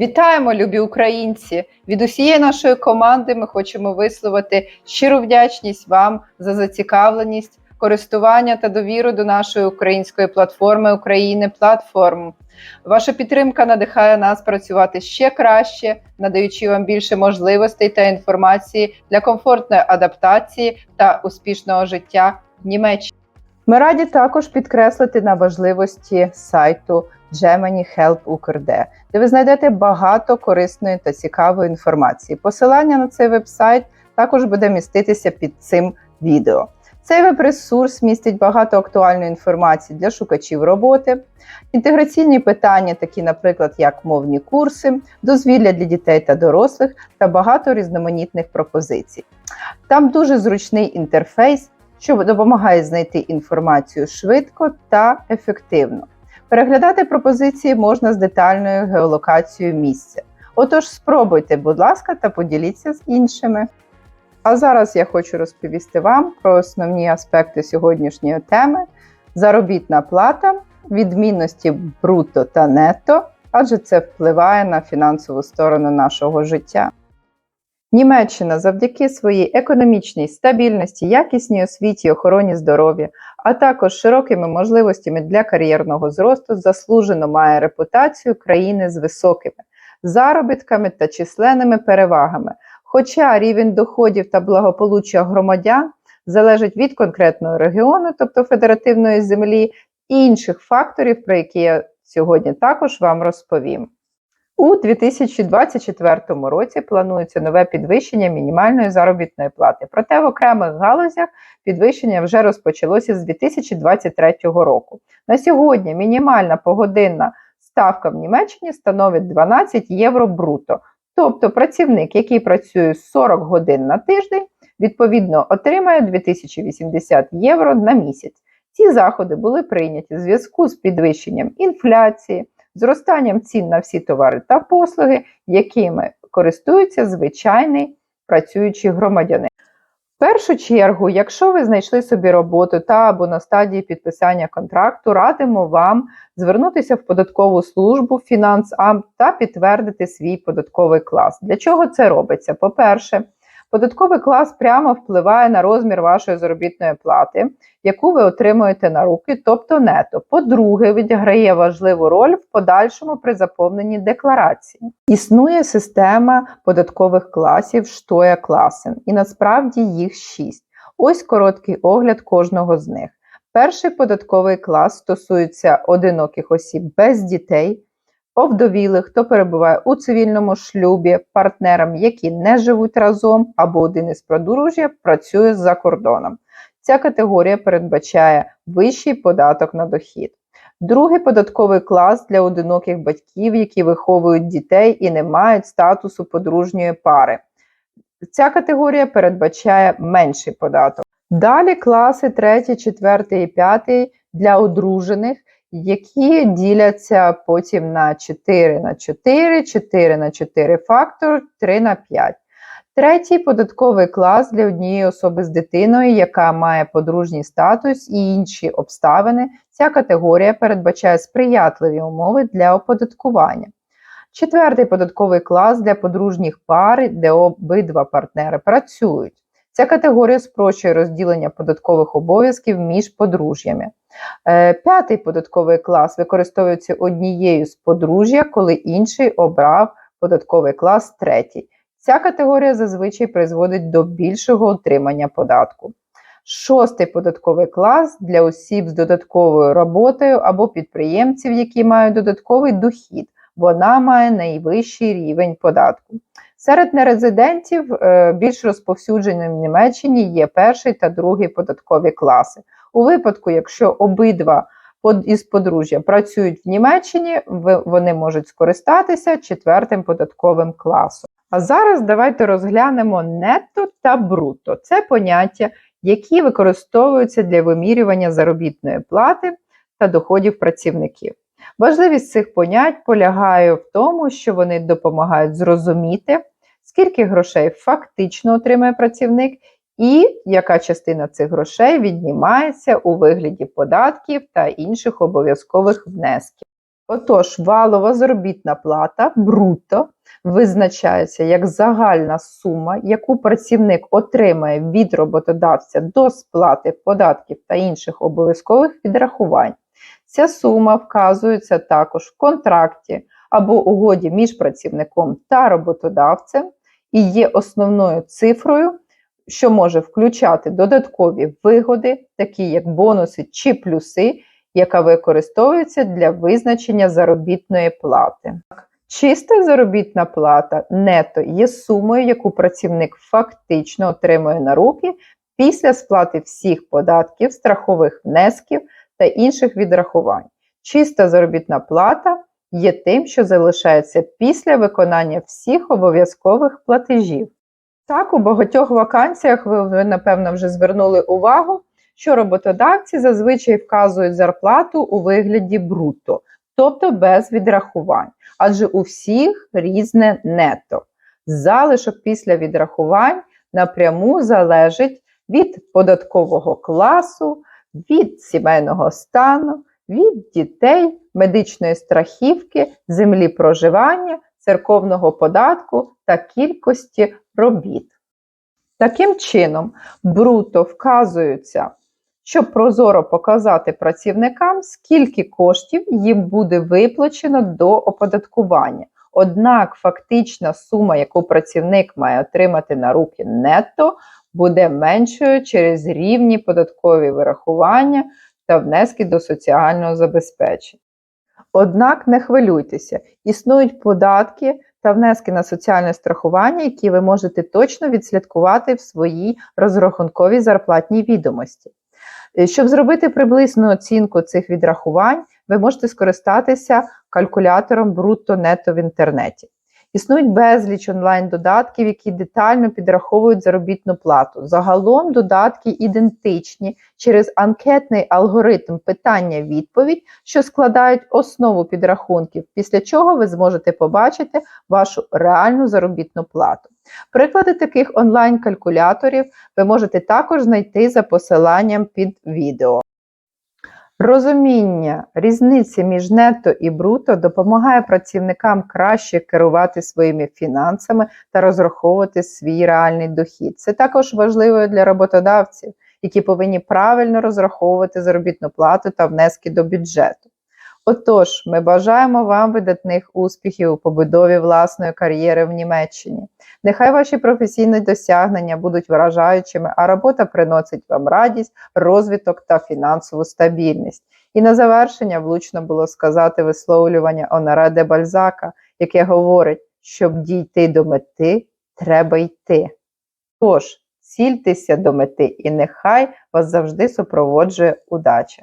Вітаємо, любі українці! Від усієї нашої команди ми хочемо висловити щиру вдячність вам за зацікавленість, користування та довіру до нашої української платформи України Платформ. Ваша підтримка надихає нас працювати ще краще, надаючи вам більше можливостей та інформації для комфортної адаптації та успішного життя в Німеччині. Ми раді також підкреслити на важливості сайту Germany Help Укрде, де ви знайдете багато корисної та цікавої інформації. Посилання на цей веб-сайт також буде міститися під цим відео. Цей веб-ресурс містить багато актуальної інформації для шукачів роботи, інтеграційні питання, такі, наприклад, як мовні курси, дозвілля для дітей та дорослих та багато різноманітних пропозицій. Там дуже зручний інтерфейс, що допомагає знайти інформацію швидко та ефективно. Переглядати пропозиції можна з детальною геолокацією місця. Отож, спробуйте, будь ласка, та поділіться з іншими. А зараз я хочу розповісти вам про основні аспекти сьогоднішньої теми: заробітна плата, відмінності бруто та нетто, адже це впливає на фінансову сторону нашого життя. Німеччина завдяки своїй економічній стабільності, якісній освіті, охороні здоров'я, а також широкими можливостями для кар'єрного зросту, заслужено має репутацію країни з високими заробітками та численними перевагами. Хоча рівень доходів та благополуччя громадян залежить від конкретного регіону, тобто федеративної землі, і інших факторів, про які я сьогодні також вам розповім. У 2024 році планується нове підвищення мінімальної заробітної плати. Проте в окремих галузях підвищення вже розпочалося з 2023 року. На сьогодні мінімальна погодинна ставка в Німеччині становить 12 євро бруто. Тобто працівник, який працює 40 годин на тиждень, відповідно отримає 2080 євро на місяць. Ці заходи були прийняті в зв'язку з підвищенням інфляції зростанням цін на всі товари та послуги, якими користується звичайний працюючий громадянин. В першу чергу, якщо ви знайшли собі роботу та або на стадії підписання контракту, радимо вам звернутися в податкову службу Фінансам та підтвердити свій податковий клас. Для чого це робиться? По-перше, Податковий клас прямо впливає на розмір вашої заробітної плати, яку ви отримуєте на руки, тобто нето. По-друге, відіграє важливу роль в подальшому при заповненні декларації. Існує система податкових класів штоя класен, і насправді їх шість. Ось короткий огляд кожного з них. Перший податковий клас стосується одиноких осіб без дітей овдовілих, хто перебуває у цивільному шлюбі, партнерам, які не живуть разом, або один із подружжя працює за кордоном. Ця категорія передбачає вищий податок на дохід. Другий податковий клас для одиноких батьків, які виховують дітей і не мають статусу подружньої пари. Ця категорія передбачає менший податок. Далі класи 3, 4 і 5 для одружених, які діляться потім на 4 на 4, 4 на 4 фактор, 3 на 5. Третій податковий клас для однієї особи з дитиною, яка має подружній статус і інші обставини. Ця категорія передбачає сприятливі умови для оподаткування. Четвертий податковий клас для подружніх пар, де обидва партнери працюють. Ця категорія спрощує розділення податкових обов'язків між подружжями. Е, п'ятий податковий клас використовується однією з подружжя, коли інший обрав податковий клас третій. Ця категорія зазвичай призводить до більшого отримання податку. Шостий податковий клас для осіб з додатковою роботою або підприємців, які мають додатковий дохід. Вона має найвищий рівень податку. Серед нерезидентів е, більш розповсюдженим в Німеччині є перший та другий податкові класи. У випадку, якщо обидва із подружжя працюють в Німеччині, вони можуть скористатися четвертим податковим класом. А зараз давайте розглянемо нетто та бруто. Це поняття, які використовуються для вимірювання заробітної плати та доходів працівників. Важливість цих понять полягає в тому, що вони допомагають зрозуміти, скільки грошей фактично отримує працівник, і яка частина цих грошей віднімається у вигляді податків та інших обов'язкових внесків. Отож, валова заробітна плата бруто визначається як загальна сума, яку працівник отримає від роботодавця до сплати податків та інших обов'язкових відрахувань. Ця сума вказується також в контракті або угоді між працівником та роботодавцем і є основною цифрою, що може включати додаткові вигоди, такі як бонуси чи плюси, яка використовується для визначення заробітної плати. Чиста заробітна плата нето є сумою, яку працівник фактично отримує на руки після сплати всіх податків, страхових внесків та інших відрахувань. Чиста заробітна плата є тим, що залишається після виконання всіх обов'язкових платежів. Так, у багатьох вакансіях ви, напевно, вже звернули увагу, що роботодавці зазвичай вказують зарплату у вигляді бруто, тобто без відрахувань, адже у всіх різне нето. Залишок після відрахувань напряму залежить від податкового класу, від сімейного стану, від дітей, медичної страхівки, землі проживання, церковного податку та кількості робіт. Таким чином, бруто вказуються, щоб прозоро показати працівникам, скільки коштів їм буде виплачено до оподаткування. Однак фактична сума, яку працівник має отримати на руки нетто, буде меншою через рівні податкові вирахування та внески до соціального забезпечення. Однак не хвилюйтеся, існують податки та внески на соціальне страхування, які ви можете точно відслідкувати в своїй розрахунковій зарплатній відомості. Е, Щоб зробити приблизну оцінку цих відрахувань, ви можете скористатися калькулятором брутто-нетто в інтернеті. Існують безліч онлайн-додатків, які детально підраховують заробітну плату. Загалом додатки ідентичні через анкетний алгоритм питання-відповідь, що складають основу підрахунків, після чого ви зможете побачити вашу реальну заробітну плату. Приклади таких онлайн-калькуляторів ви можете також знайти за посиланням під відео. Розуміння різниці між нетто і бруто допомагає працівникам краще керувати своїми фінансами та розраховувати свій реальний дохід. Це також важливо для роботодавців, які повинні правильно розраховувати заробітну плату та внески до бюджету. Отож, ми бажаємо вам видатних успіхів у побудові власної кар'єри в Німеччині. Нехай ваші професійні досягнення будуть вражаючими, а робота приносить вам радість, розвиток та фінансову стабільність. І на завершення влучно було сказати висловлювання Оноре де Бальзака, яке говорить, щоб дійти до мети, треба йти. Тож, цільтеся до мети, і нехай вас завжди супроводжує удача.